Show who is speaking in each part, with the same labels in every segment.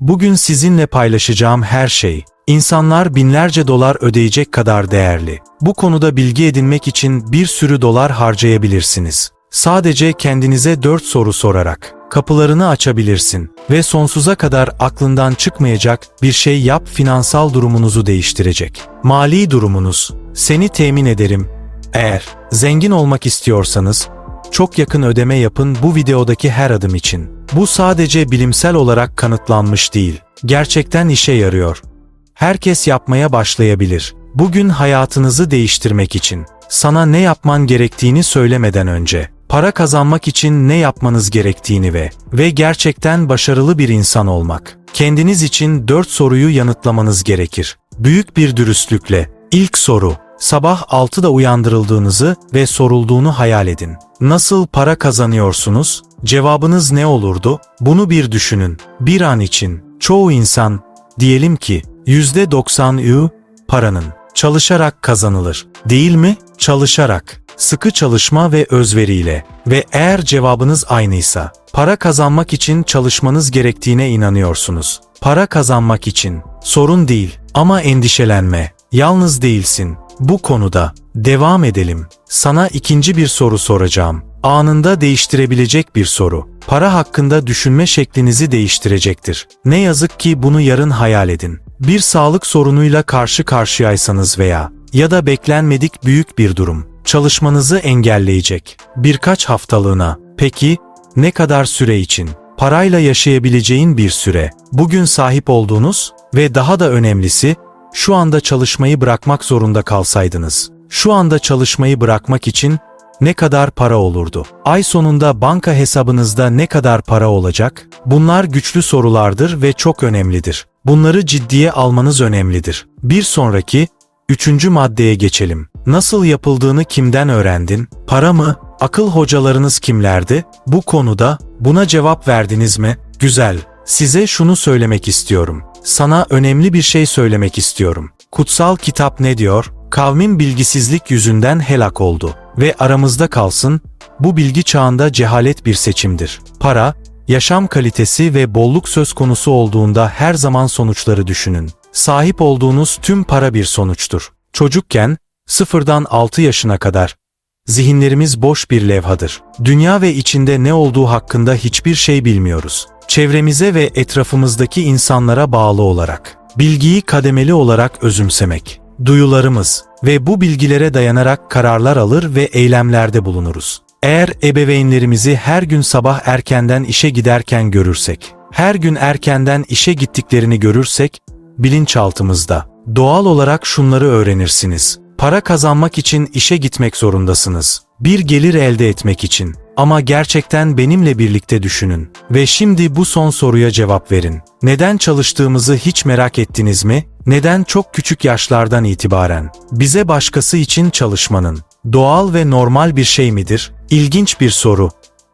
Speaker 1: Bugün sizinle paylaşacağım her şey, insanlar binlerce dolar ödeyecek kadar değerli. Bu konuda bilgi edinmek için bir sürü dolar harcayabilirsiniz. Sadece kendinize 4 soru sorarak kapılarını açabilirsin ve sonsuza kadar aklından çıkmayacak bir şey yap finansal durumunuzu değiştirecek. Mali durumunuz, seni temin ederim. Eğer zengin olmak istiyorsanız, çok yakın ödeme yapın bu videodaki her adım için. Bu sadece bilimsel olarak kanıtlanmış değil. Gerçekten işe yarıyor. Herkes yapmaya başlayabilir. Bugün hayatınızı değiştirmek için sana ne yapman gerektiğini söylemeden önce para kazanmak için ne yapmanız gerektiğini ve ve gerçekten başarılı bir insan olmak. Kendiniz için 4 soruyu yanıtlamanız gerekir. Büyük bir dürüstlükle. İlk soru Sabah 6'da uyandırıldığınızı ve sorulduğunu hayal edin. Nasıl para kazanıyorsunuz? Cevabınız ne olurdu? Bunu bir düşünün. Bir an için çoğu insan diyelim ki %90'ı paranın çalışarak kazanılır. Değil mi? Çalışarak, sıkı çalışma ve özveriyle ve eğer cevabınız aynıysa para kazanmak için çalışmanız gerektiğine inanıyorsunuz. Para kazanmak için sorun değil ama endişelenme. Yalnız değilsin. Bu konuda devam edelim. Sana ikinci bir soru soracağım. Anında değiştirebilecek bir soru. Para hakkında düşünme şeklinizi değiştirecektir. Ne yazık ki bunu yarın hayal edin. Bir sağlık sorunuyla karşı karşıyaysanız veya ya da beklenmedik büyük bir durum çalışmanızı engelleyecek. Birkaç haftalığına. Peki ne kadar süre için? Parayla yaşayabileceğin bir süre. Bugün sahip olduğunuz ve daha da önemlisi şu anda çalışmayı bırakmak zorunda kalsaydınız, şu anda çalışmayı bırakmak için ne kadar para olurdu? Ay sonunda banka hesabınızda ne kadar para olacak? Bunlar güçlü sorulardır ve çok önemlidir. Bunları ciddiye almanız önemlidir. Bir sonraki, üçüncü maddeye geçelim. Nasıl yapıldığını kimden öğrendin? Para mı? Akıl hocalarınız kimlerdi? Bu konuda buna cevap verdiniz mi? Güzel. Size şunu söylemek istiyorum. Sana önemli bir şey söylemek istiyorum. Kutsal kitap ne diyor? Kavmin bilgisizlik yüzünden helak oldu ve aramızda kalsın, bu bilgi çağında cehalet bir seçimdir. Para, yaşam kalitesi ve bolluk söz konusu olduğunda her zaman sonuçları düşünün. Sahip olduğunuz tüm para bir sonuçtur. Çocukken, sıfırdan 6 yaşına kadar, zihinlerimiz boş bir levhadır. Dünya ve içinde ne olduğu hakkında hiçbir şey bilmiyoruz çevremize ve etrafımızdaki insanlara bağlı olarak, bilgiyi kademeli olarak özümsemek, duyularımız ve bu bilgilere dayanarak kararlar alır ve eylemlerde bulunuruz. Eğer ebeveynlerimizi her gün sabah erkenden işe giderken görürsek, her gün erkenden işe gittiklerini görürsek, bilinçaltımızda doğal olarak şunları öğrenirsiniz. Para kazanmak için işe gitmek zorundasınız. Bir gelir elde etmek için. Ama gerçekten benimle birlikte düşünün. Ve şimdi bu son soruya cevap verin. Neden çalıştığımızı hiç merak ettiniz mi? Neden çok küçük yaşlardan itibaren? Bize başkası için çalışmanın doğal ve normal bir şey midir? İlginç bir soru.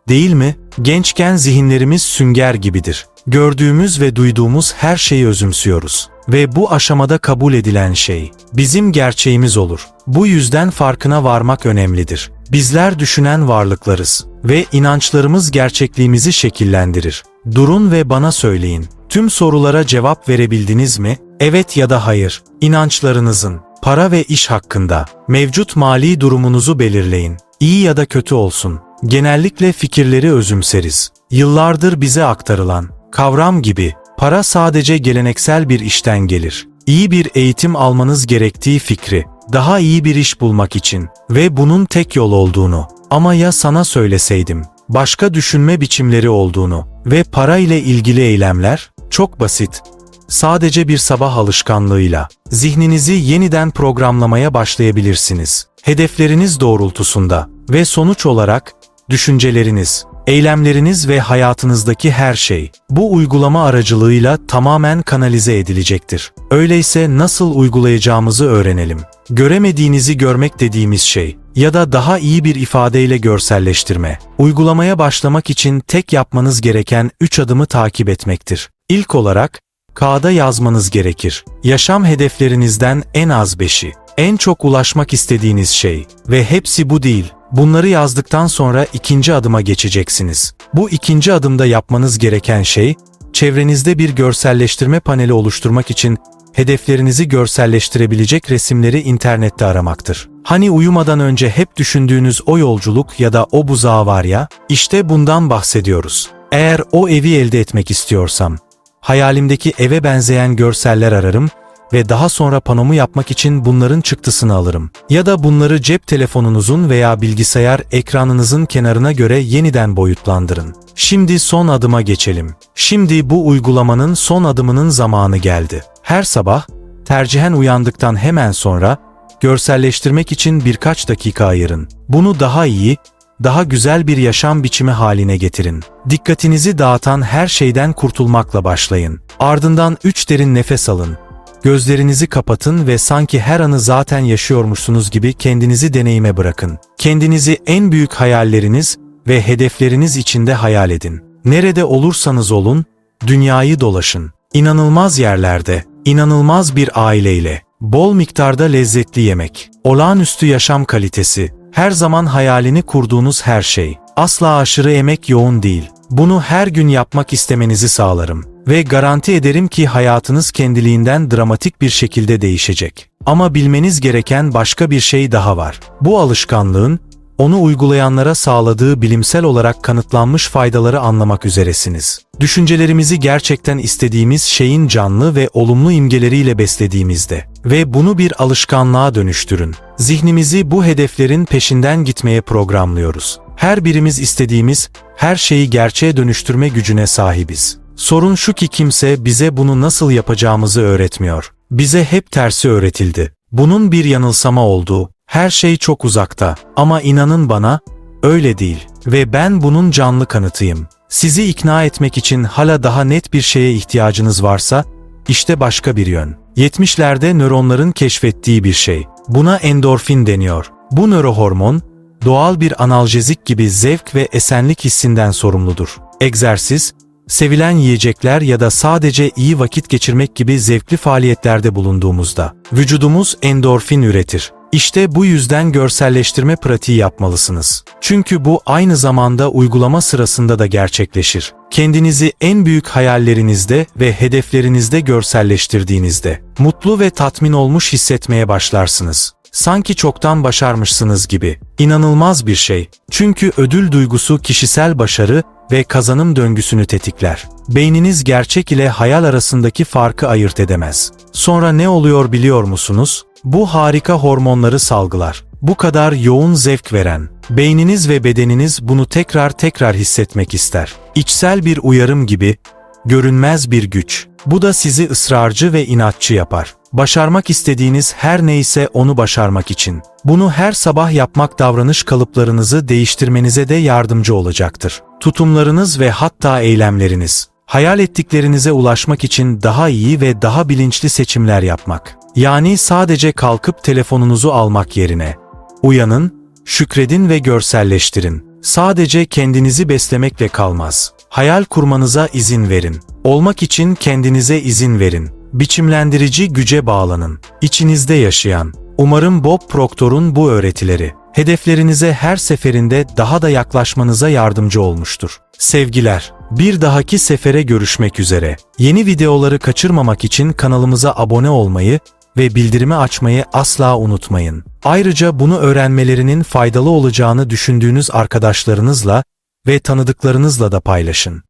Speaker 1: Değil mi? Gençken zihinlerimiz sünger gibidir. Gördüğümüz ve duyduğumuz her şeyi özümsüyoruz. Ve bu aşamada kabul edilen şey bizim gerçeğimiz olur. Bu yüzden farkına varmak önemlidir. Bizler düşünen varlıklarız ve inançlarımız gerçekliğimizi şekillendirir. Durun ve bana söyleyin. Tüm sorulara cevap verebildiniz mi? Evet ya da hayır. İnançlarınızın, para ve iş hakkında mevcut mali durumunuzu belirleyin. İyi ya da kötü olsun. Genellikle fikirleri özümseriz. Yıllardır bize aktarılan kavram gibi para sadece geleneksel bir işten gelir. İyi bir eğitim almanız gerektiği fikri, daha iyi bir iş bulmak için ve bunun tek yol olduğunu. Ama ya sana söyleseydim, başka düşünme biçimleri olduğunu ve para ile ilgili eylemler çok basit. Sadece bir sabah alışkanlığıyla zihninizi yeniden programlamaya başlayabilirsiniz. Hedefleriniz doğrultusunda ve sonuç olarak düşünceleriniz, eylemleriniz ve hayatınızdaki her şey bu uygulama aracılığıyla tamamen kanalize edilecektir. Öyleyse nasıl uygulayacağımızı öğrenelim. Göremediğinizi görmek dediğimiz şey ya da daha iyi bir ifadeyle görselleştirme. Uygulamaya başlamak için tek yapmanız gereken 3 adımı takip etmektir. İlk olarak kağıda yazmanız gerekir. Yaşam hedeflerinizden en az 5'i, en çok ulaşmak istediğiniz şey ve hepsi bu değil. Bunları yazdıktan sonra ikinci adıma geçeceksiniz. Bu ikinci adımda yapmanız gereken şey, Çevrenizde bir görselleştirme paneli oluşturmak için hedeflerinizi görselleştirebilecek resimleri internette aramaktır. Hani uyumadan önce hep düşündüğünüz o yolculuk ya da o buzağı var ya, işte bundan bahsediyoruz. Eğer o evi elde etmek istiyorsam, hayalimdeki eve benzeyen görseller ararım ve daha sonra panomu yapmak için bunların çıktısını alırım. Ya da bunları cep telefonunuzun veya bilgisayar ekranınızın kenarına göre yeniden boyutlandırın. Şimdi son adıma geçelim. Şimdi bu uygulamanın son adımının zamanı geldi. Her sabah, tercihen uyandıktan hemen sonra, görselleştirmek için birkaç dakika ayırın. Bunu daha iyi, daha güzel bir yaşam biçimi haline getirin. Dikkatinizi dağıtan her şeyden kurtulmakla başlayın. Ardından 3 derin nefes alın. Gözlerinizi kapatın ve sanki her anı zaten yaşıyormuşsunuz gibi kendinizi deneyime bırakın. Kendinizi en büyük hayalleriniz ve hedefleriniz içinde hayal edin. Nerede olursanız olun, dünyayı dolaşın. İnanılmaz yerlerde, inanılmaz bir aileyle, bol miktarda lezzetli yemek, olağanüstü yaşam kalitesi, her zaman hayalini kurduğunuz her şey. Asla aşırı emek yoğun değil. Bunu her gün yapmak istemenizi sağlarım. Ve garanti ederim ki hayatınız kendiliğinden dramatik bir şekilde değişecek. Ama bilmeniz gereken başka bir şey daha var. Bu alışkanlığın, onu uygulayanlara sağladığı bilimsel olarak kanıtlanmış faydaları anlamak üzeresiniz. Düşüncelerimizi gerçekten istediğimiz şeyin canlı ve olumlu imgeleriyle beslediğimizde ve bunu bir alışkanlığa dönüştürün. Zihnimizi bu hedeflerin peşinden gitmeye programlıyoruz. Her birimiz istediğimiz her şeyi gerçeğe dönüştürme gücüne sahibiz. Sorun şu ki kimse bize bunu nasıl yapacağımızı öğretmiyor. Bize hep tersi öğretildi. Bunun bir yanılsama olduğu, her şey çok uzakta ama inanın bana, öyle değil ve ben bunun canlı kanıtıyım. Sizi ikna etmek için hala daha net bir şeye ihtiyacınız varsa, işte başka bir yön. 70'lerde nöronların keşfettiği bir şey. Buna endorfin deniyor. Bu nörohormon, doğal bir analjezik gibi zevk ve esenlik hissinden sorumludur. Egzersiz, sevilen yiyecekler ya da sadece iyi vakit geçirmek gibi zevkli faaliyetlerde bulunduğumuzda vücudumuz endorfin üretir. İşte bu yüzden görselleştirme pratiği yapmalısınız. Çünkü bu aynı zamanda uygulama sırasında da gerçekleşir. Kendinizi en büyük hayallerinizde ve hedeflerinizde görselleştirdiğinizde mutlu ve tatmin olmuş hissetmeye başlarsınız. Sanki çoktan başarmışsınız gibi. İnanılmaz bir şey. Çünkü ödül duygusu kişisel başarı ve kazanım döngüsünü tetikler. Beyniniz gerçek ile hayal arasındaki farkı ayırt edemez. Sonra ne oluyor biliyor musunuz? Bu harika hormonları salgılar. Bu kadar yoğun zevk veren. Beyniniz ve bedeniniz bunu tekrar tekrar hissetmek ister. İçsel bir uyarım gibi, görünmez bir güç. Bu da sizi ısrarcı ve inatçı yapar. Başarmak istediğiniz her neyse onu başarmak için. Bunu her sabah yapmak davranış kalıplarınızı değiştirmenize de yardımcı olacaktır. Tutumlarınız ve hatta eylemleriniz. Hayal ettiklerinize ulaşmak için daha iyi ve daha bilinçli seçimler yapmak. Yani sadece kalkıp telefonunuzu almak yerine. Uyanın, şükredin ve görselleştirin. Sadece kendinizi beslemekle kalmaz. Hayal kurmanıza izin verin. Olmak için kendinize izin verin. Biçimlendirici güce bağlanın. İçinizde yaşayan. Umarım Bob Proctor'un bu öğretileri hedeflerinize her seferinde daha da yaklaşmanıza yardımcı olmuştur. Sevgiler, bir dahaki sefere görüşmek üzere. Yeni videoları kaçırmamak için kanalımıza abone olmayı ve bildirimi açmayı asla unutmayın. Ayrıca bunu öğrenmelerinin faydalı olacağını düşündüğünüz arkadaşlarınızla ve tanıdıklarınızla da paylaşın.